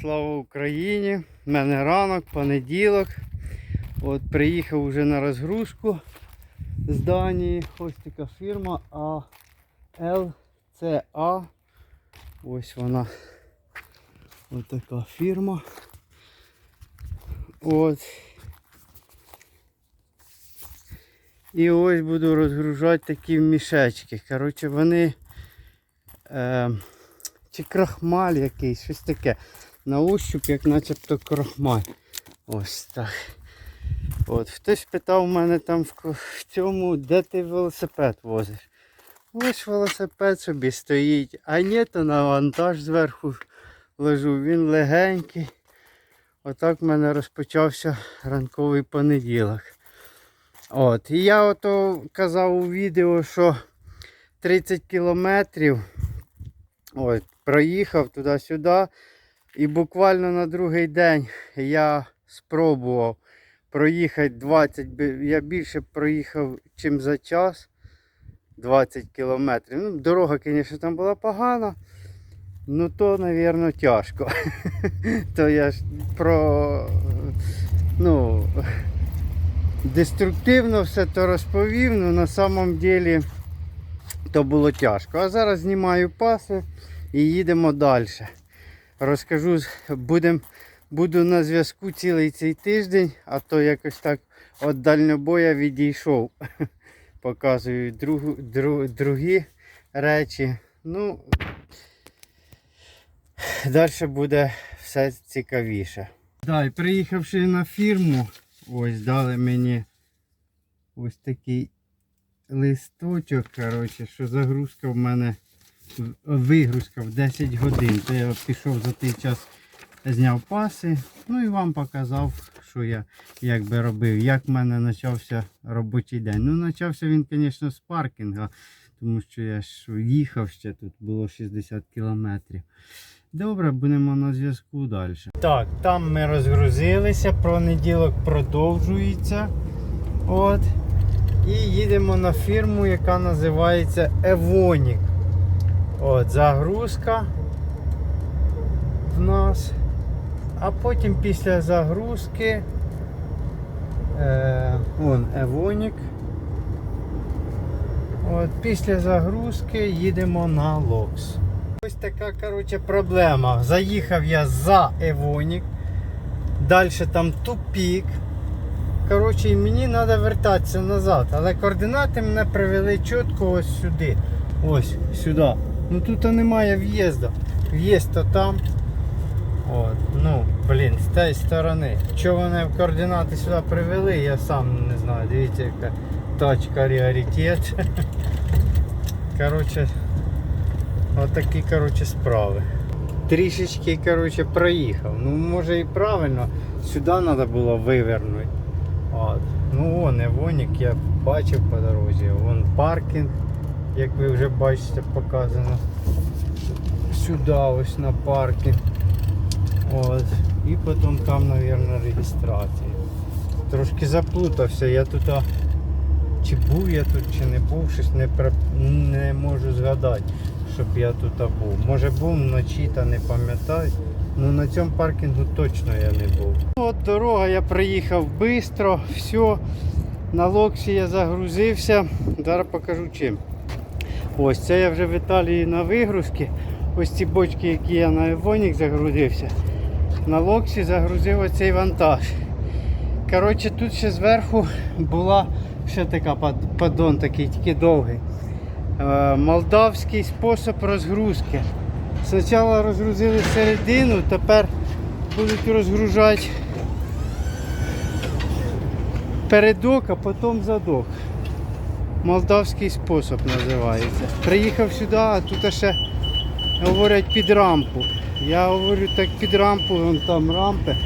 Слава Україні! У мене ранок, понеділок. От приїхав уже на розгрузку з Данії. Ось така фірма ALCA. Ось вона. Ось така фірма. От. І ось буду розгружати такі мішечки. Коротше, вони. Е, чи крахмаль якийсь, щось таке. На ощуп, як начебто крахмаль. Ось так. От, хтось питав у мене там в, цьому, де ти велосипед возиш. Ось велосипед собі стоїть, а ні, то на вантаж зверху лежу. Він легенький. Отак в мене розпочався ранковий понеділок. От, і я ото казав у відео, що 30 кілометрів Ой, проїхав туди-сюди. І буквально на другий день я спробував проїхати 20, бі- я більше проїхав, чим за час. 20 кілометрів. Ну, дорога, звісно, там була погана. Ну то, мабуть, тяжко. то я ж про ну, деструктивно все то розповів, але на самом деле то було тяжко. А зараз знімаю паси і їдемо далі. Розкажу, будем, буду на зв'язку цілий цей тиждень, а то якось так від дальнобоя відійшов. Показую другу, дру, другі речі. Ну, далі буде все цікавіше. Так, приїхавши на фірму, ось дали мені ось такий листочок, коротше, що загрузка в мене вигрузка в 10 годин. То я пішов за той час, зняв паси, ну і вам показав, що я як би робив, як в мене почався робочий день. Ну, почався він, звісно, з паркінга, тому що я ж їхав ще тут, було 60 кілометрів. Добре, будемо на зв'язку далі. Так, там ми розгрузилися, понеділок продовжується. От. І їдемо на фірму, яка називається Evonik. От, загрузка в нас. А потім після загрузки е, вон Evonik. От, після загрузки їдемо на Локс. Ось така коротше, проблема. Заїхав я за Evonik. Далі там тупік. Коротше, мені треба вертатися назад. Але координати мене привели чітко ось сюди. Ось сюди. Ну тут немає в'їзду. В'їзд то там. От, ну, блін, з тієї сторони. Чого вони в координати сюди привели, я сам не знаю. Дивіться, яка тачка раритет. Коротше, отакі коротше, справи. Трішечки коротше, проїхав. Ну може і правильно. Сюди треба було вивернути. От. Ну вон Евонік я бачив по дорозі. Вон паркінг, як ви вже бачите, показано. Сюди ось на паркінг. От. І потім там, мабуть, реєстрація. Трошки заплутався, я тут. Чи був я тут, чи не був, щось не, при- не можу згадати, щоб я тут був. Може був вночі, та не пам'ятаю. Ну на цьому паркінгу точно я не був. От дорога, я приїхав швидко, все. На локсі я загрузився. Зараз покажу чим. Ось це я вже в Італії на вигрузки. Ось ці бочки, які я на Евонік загрузився. На локсі загрузив оцей вантаж. Коротше, тут ще зверху була ще така пад- паддон такий, тільки довгий. Е, Молдавський спосіб розгрузки. Спочатку розгрузили середину, тепер будуть розгружати передок, а потім задок. Молдавський спосіб називається. Приїхав сюди, а тут ще говорять під рампу. Я говорю так під рампу, вон там рампи.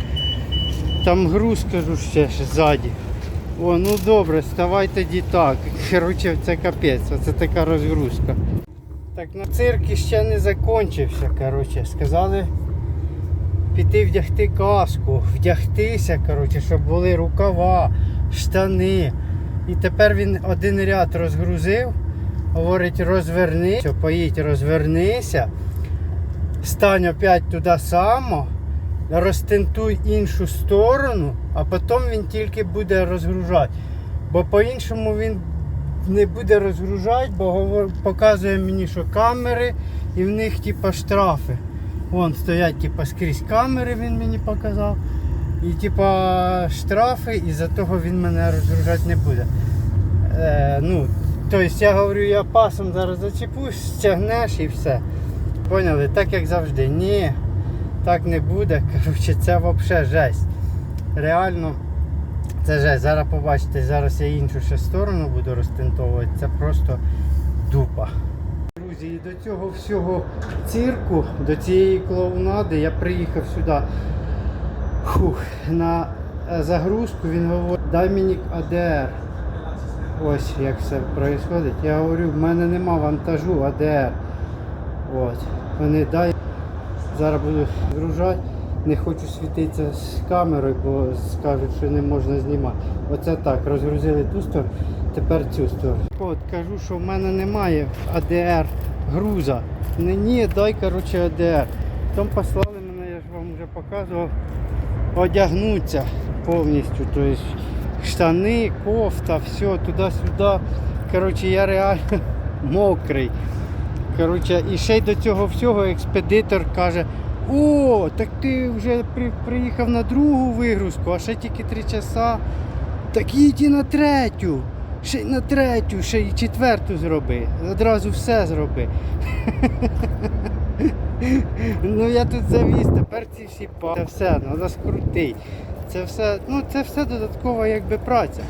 Там груз кажу ще, ззаді. О, ну добре, ставай тоді так. Коротше, це капець, це така розгрузка. Так, на цирк ще не закінчився, коротше. Сказали піти вдягти каску, вдягтися, коротше, щоб були рукава, штани. І тепер він один ряд розгрузив, говорить, розвернися, поїдь, розвернися, стань опять туди само розтентуй іншу сторону, а потім він тільки буде розгружати. Бо по-іншому він не буде розгружати, бо показує мені, що камери і в них типа штрафи. Вон стоять типа скрізь камери, він мені показав. І типа штрафи, і за того він мене розгружати не буде. Е, ну, тобто я говорю, я пасом зараз зачепусь, стягнеш і все. Поняли? Так як завжди. Ні, так не буде. Коротше, це взагалі жесть. Реально, це жесть. Зараз побачите, зараз я іншу ще сторону буду розтентовувати. Це просто дупа. Друзі, і до цього всього цирку, до цієї клоунади я приїхав сюди. Фух, на е, загрузку він говорить, дай мені ADR. Ось як все відбувається. Я говорю, в мене нема вантажу ADR. От. Вони дай. Зараз буду згружати. Не хочу світитися з камерою, бо скажуть, що не можна знімати. Оце так, розгрузили ту сторону, тепер цю сторону. От, кажу, що в мене немає ADR груза. Не, ні, дай коротше ADR. Потім послали мене, я ж вам вже показував, одягнутися повністю. Тобто штани, кофта, все туди-сюди. Коротше, я реально мокрий. Коротше, і ще й до цього всього експедитор каже, о, так ти вже при, приїхав на другу вигрузку, а ще тільки три часа. Так їдь і на третю. Ще й на третю, ще й четверту зроби. Одразу все зроби. ну я тут завіз, тепер ці всі па. Це все, треба скрутити. Це все, ну це все додаткова якби праця.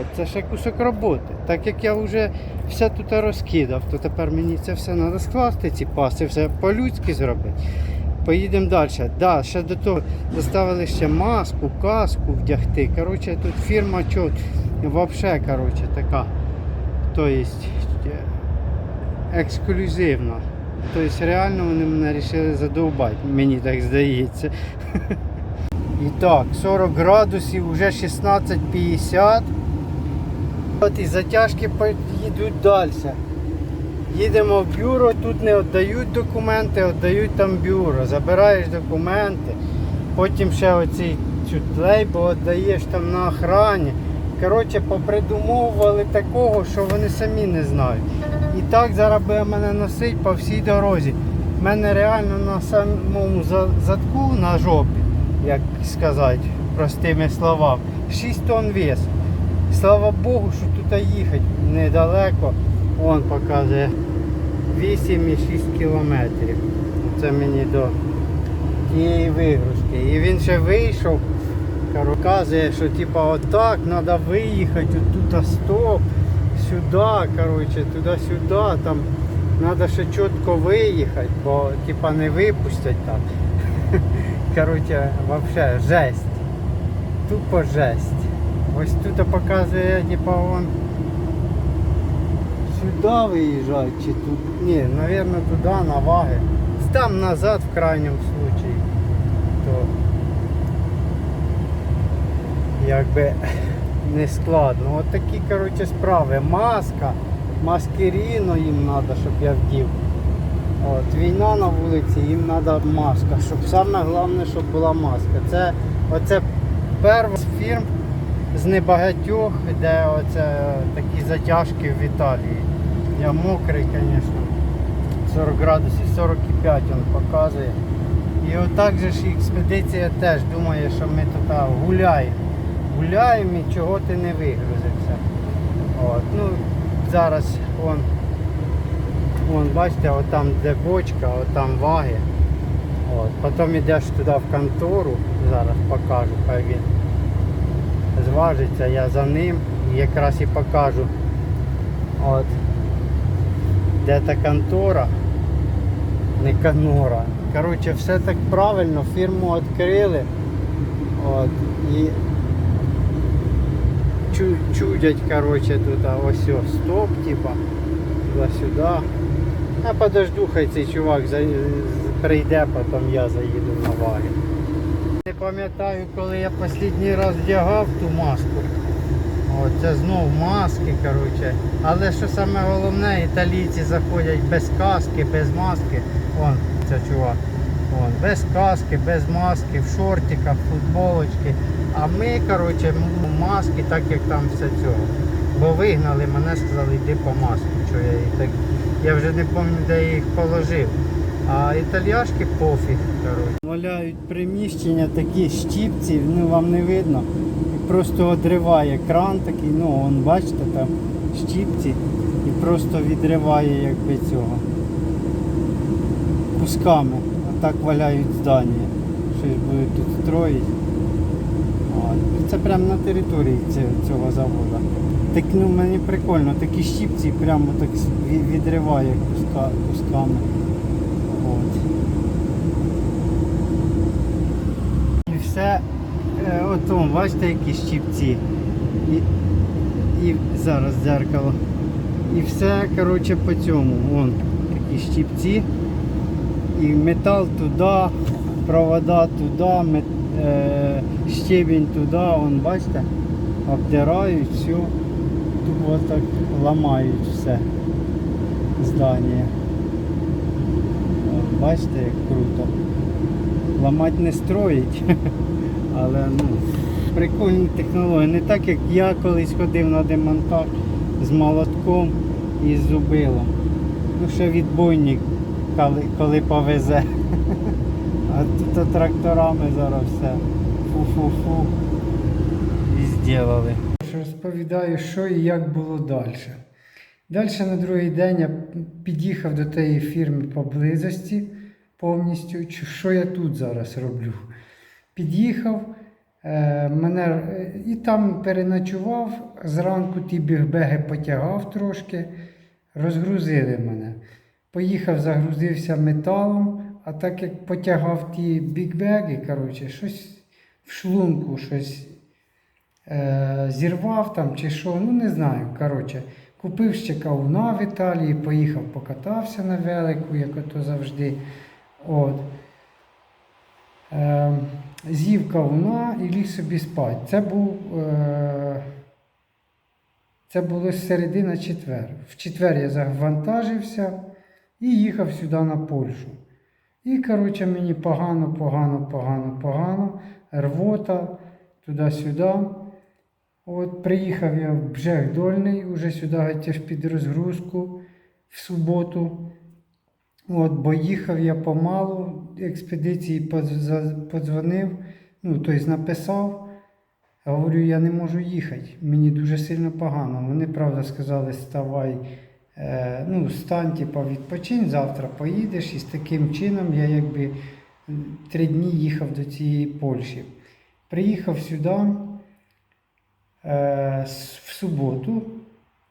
От, це ще кусок роботи. Так як я вже все тут розкидав, то тепер мені це все треба скласти, ці паси, все по-людськи зробити. Поїдемо далі. Да, ще до того заставили ще маску, каску вдягти. Коротше, тут фірма взагалі, коротше, така. Тобто ексклюзивна. Тобто реально вони мене вирішили задовбати, мені так здається. І так, 40 градусів, вже 16.50. От і затяжки поїдуть далі. Їдемо в бюро, тут не віддають документи, віддають там бюро. Забираєш документи, потім ще оці цю лейбу віддаєш там на охрані. Коротше, попридумовували такого, що вони самі не знають. І так зараз буде мене носить по всій дорозі. У мене реально на самому за- задку на жопі, як сказати простими словами, 6 тонн вес. Слава Богу, що тут їхати недалеко. Он показує 8,6 кілометрів. Це мені до тієї вигрузки. І він ще вийшов, показує, що типа отак треба виїхати, отут стоп, сюди, коротше, туди-сюди, там треба ще чітко виїхати, бо типа не випустять так. Коротше, взагалі жесть. Тупо жесть. Ось тут показує, типа вон сюди виїжджати чи тут. Ні, мабуть туди на ваги. Там назад в крайньому случаї. То якби не складно. От такі коротше справи. Маска, маскеріно їм треба, щоб я вдів. От, війна на вулиці, їм треба маска. Щоб саме головне, щоб була маска. Це оце перша з фірм з небагатьох, де оце такі затяжки в Італії. Я мокрий, звісно. 40 градусів, 45 він показує. І отак же ж експедиція теж думає, що ми тут гуляємо. Гуляємо і чого ти не вигрузився. От, ну, зараз вон, вон, бачите, от там де бочка, от там ваги. От, потім йдеш туди в контору, зараз покажу, хай він зважиться, я за ним якраз і покажу. От, де та контора, не конора. Коротше, все так правильно, фірму відкрили. От, і чудять, коротше, тут ось стоп, типа, туди-сюди. Я подожду, хай цей чувак прийде, потім я заїду на ваги. Не пам'ятаю, коли я останній раз вдягав ту маску. От, це знов маски, коротше. Але що саме головне, італійці заходять без каски, без маски. Вон, це чувак. Вон, без каски, без маски, в шортиках, футболочки. А ми, коротше, маски, так як там все цього. Бо вигнали мене, сказали, йди по маску. Що я, їх так... я вже не пам'ятаю, де я їх положив. А італіяшки пофіг. коротше. Валяють приміщення такі щіпці, ну вам не видно. І просто одриває кран такий, ну вон, бачите, там щіпці і просто відриває якби цього кусками. А так валяють здання. Щось будуть тут строїть. Це прямо на території цього, заводу. Так ну мені прикольно, такі щіпці прямо так відриває куска, кусками. От. І все, е, ото, бачите, які щіпці. І, і зараз дзеркало. І все, коротше, по цьому. Вон такі щіпці. І метал туди, провода туди, мет, е, щебінь туди, вон, бачите, обдирають все. Тут от ламають все здання. Бачите, як круто. Ламать не строїть, але ну, прикольні технології. Не так як я колись ходив на демонтаж з молотком і з зубилом. Ну ще відбойник, коли, коли повезе. А тракторами зараз все. Фу-фу-фу. І зробили. Розповідаю, що і як було далі. Далі на другий день я під'їхав до тієї фірми поблизості повністю. Що я тут зараз роблю? Під'їхав, е, мене, е, і там переночував, зранку ті бігбеги потягав трошки, розгрузили мене. Поїхав, загрузився металом, а так як потягав ті бігбеги, коротше, щось в шлунку, щось е, зірвав там чи що, ну не знаю. Коротше, купив ще кавуна в Італії, поїхав, покатався на велику, як ото завжди. От. Е, з'їв кавуна і ліг собі спати. Це був. Е, це було середина четвер. В четвер я завантажився і їхав сюди на Польщу. І, коротше, мені погано, погано, погано, погано, рвота туди-сюди. От приїхав я в Бжег Дольний, уже сюди теж під розгрузку в суботу. От, бо їхав я помалу, експедиції подзвонив, ну, тобто написав. Говорю, я не можу їхати, мені дуже сильно погано. Вони, правда, сказали, ставай, ну, стань, типа, відпочинь, завтра поїдеш. І з таким чином я якби три дні їхав до цієї Польщі. Приїхав сюди е, в суботу.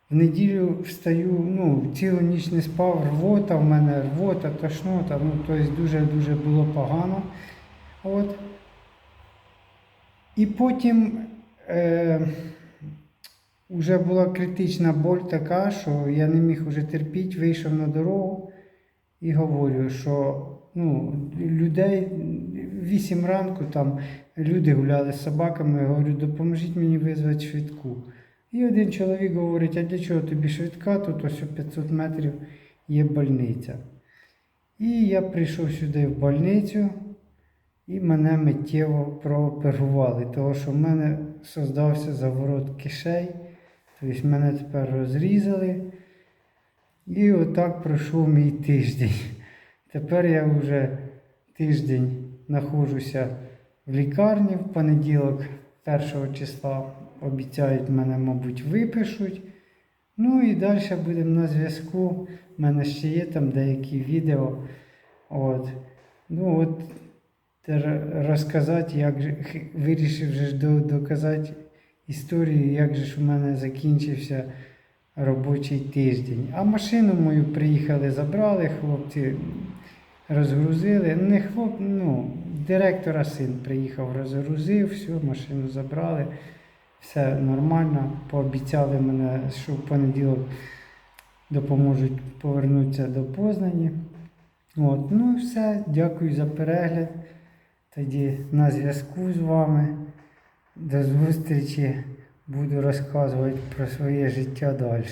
В неділю встаю, ну, цілу ніч не спав, рвота, в мене рвота, тошнота, ну, тобто дуже-дуже було погано. От. І потім е, вже була критична боль така, що я не міг вже терпіти, вийшов на дорогу і говорю, що ну, людей 8 ранку там люди гуляли з собаками, я говорю, допоможіть мені визвати швидку. І один чоловік говорить, а для чого тобі швидка? Тут ось 500 метрів є больниця. І я прийшов сюди в больницю, і мене миттєво прооперували, тому що в мене создався заворот кишей, тобто мене тепер розрізали. І отак пройшов мій тиждень. Тепер я вже тиждень знаходжуся в лікарні в понеділок, 1 числа. Обіцяють мене, мабуть, випишуть. Ну і далі будемо на зв'язку. У мене ще є там деякі відео. От. Ну от розказати, як вирішив же ж до- доказати історію, як же ж у мене закінчився робочий тиждень. А машину мою приїхали, забрали, хлопці розгрузили. Не хлоп, ну, директора син приїхав, розгрузив, все, машину забрали. Все нормально. Пообіцяли мене, що в понеділок допоможуть повернутися до Познані. От, ну і все. Дякую за перегляд. Тоді на зв'язку з вами. До зустрічі. Буду розказувати про своє життя далі.